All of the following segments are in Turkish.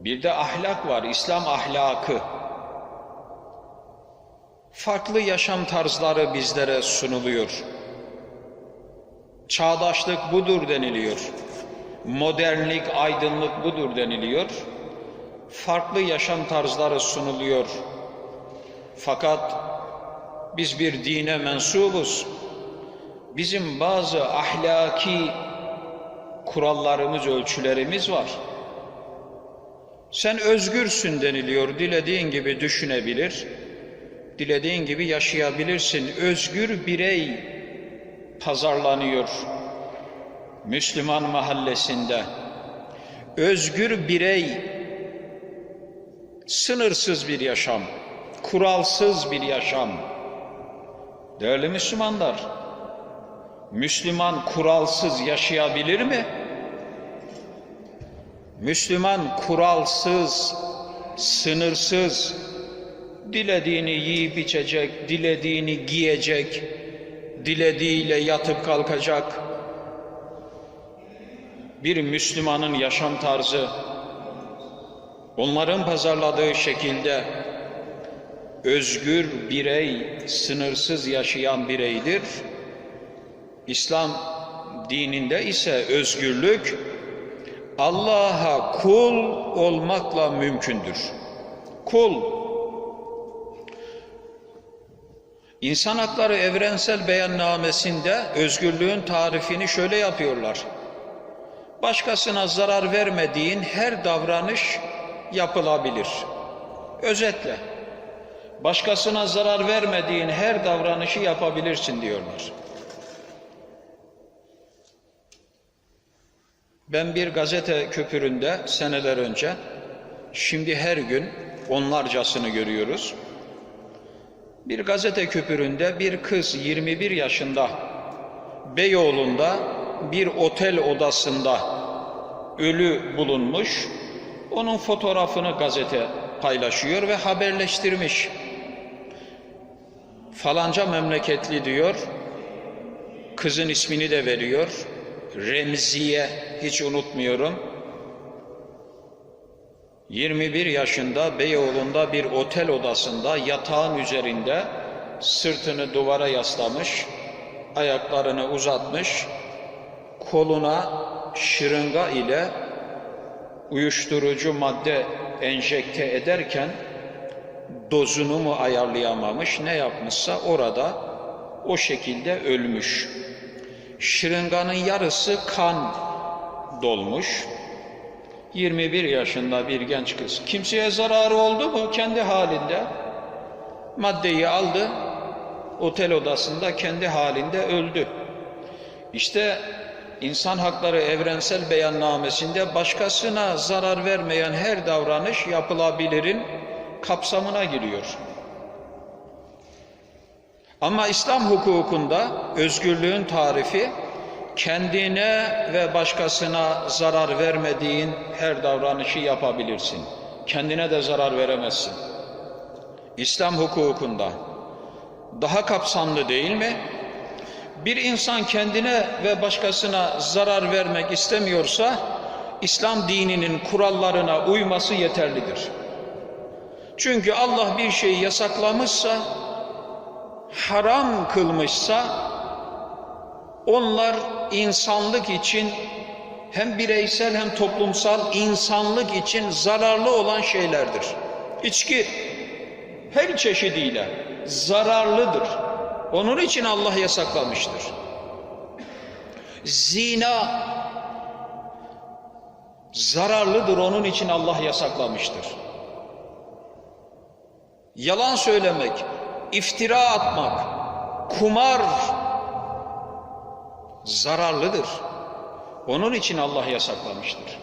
Bir de ahlak var, İslam ahlakı. Farklı yaşam tarzları bizlere sunuluyor. Çağdaşlık budur deniliyor. Modernlik, aydınlık budur deniliyor. Farklı yaşam tarzları sunuluyor. Fakat biz bir dine mensubuz. Bizim bazı ahlaki kurallarımız, ölçülerimiz var. Sen özgürsün deniliyor. Dilediğin gibi düşünebilir, dilediğin gibi yaşayabilirsin. Özgür birey pazarlanıyor. Müslüman mahallesinde. Özgür birey sınırsız bir yaşam, kuralsız bir yaşam. Değerli Müslümanlar, Müslüman kuralsız yaşayabilir mi? Müslüman kuralsız, sınırsız, dilediğini yiyip içecek, dilediğini giyecek, dilediğiyle yatıp kalkacak bir Müslümanın yaşam tarzı onların pazarladığı şekilde özgür birey, sınırsız yaşayan bireydir. İslam dininde ise özgürlük Allah'a kul olmakla mümkündür. Kul İnsan Hakları Evrensel Beyannamesinde özgürlüğün tarifini şöyle yapıyorlar. Başkasına zarar vermediğin her davranış yapılabilir. Özetle, başkasına zarar vermediğin her davranışı yapabilirsin diyorlar. Ben bir gazete köpüründe seneler önce, şimdi her gün onlarcasını görüyoruz. Bir gazete köpüründe bir kız 21 yaşında Beyoğlu'nda bir otel odasında ölü bulunmuş. Onun fotoğrafını gazete paylaşıyor ve haberleştirmiş. Falanca memleketli diyor. Kızın ismini de veriyor. Remziye hiç unutmuyorum. 21 yaşında Beyoğlu'nda bir otel odasında yatağın üzerinde sırtını duvara yaslamış, ayaklarını uzatmış, koluna şırınga ile uyuşturucu madde enjekte ederken dozunu mu ayarlayamamış, ne yapmışsa orada o şekilde ölmüş. Şırınganın yarısı kan dolmuş. 21 yaşında bir genç kız. Kimseye zararı oldu mu? Kendi halinde maddeyi aldı. Otel odasında kendi halinde öldü. İşte İnsan Hakları Evrensel Beyannamesinde başkasına zarar vermeyen her davranış yapılabilirin kapsamına giriyor. Ama İslam hukukunda özgürlüğün tarifi kendine ve başkasına zarar vermediğin her davranışı yapabilirsin. Kendine de zarar veremezsin. İslam hukukunda daha kapsamlı değil mi? Bir insan kendine ve başkasına zarar vermek istemiyorsa İslam dininin kurallarına uyması yeterlidir. Çünkü Allah bir şeyi yasaklamışsa, haram kılmışsa onlar insanlık için hem bireysel hem toplumsal insanlık için zararlı olan şeylerdir. İçki her çeşidiyle zararlıdır. Onun için Allah yasaklamıştır. Zina zararlıdır. Onun için Allah yasaklamıştır. Yalan söylemek, iftira atmak, kumar zararlıdır. Onun için Allah yasaklamıştır.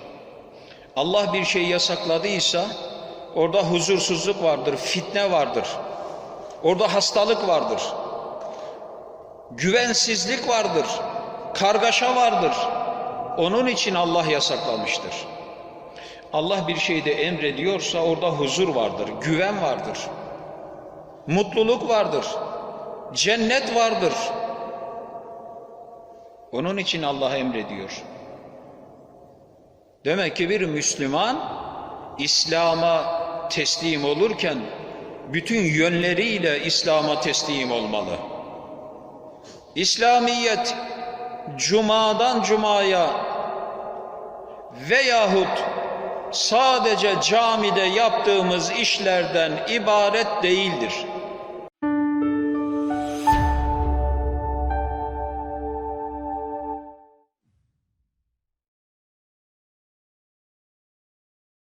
Allah bir şey yasakladıysa orada huzursuzluk vardır, fitne vardır. Orada hastalık vardır. Güvensizlik vardır. Kargaşa vardır. Onun için Allah yasaklamıştır. Allah bir şeyde emrediyorsa orada huzur vardır, güven vardır. Mutluluk vardır. Cennet vardır. Onun için Allah emrediyor. Demek ki bir Müslüman İslam'a teslim olurken bütün yönleriyle İslam'a teslim olmalı. İslamiyet cumadan cumaya veyahut sadece camide yaptığımız işlerden ibaret değildir.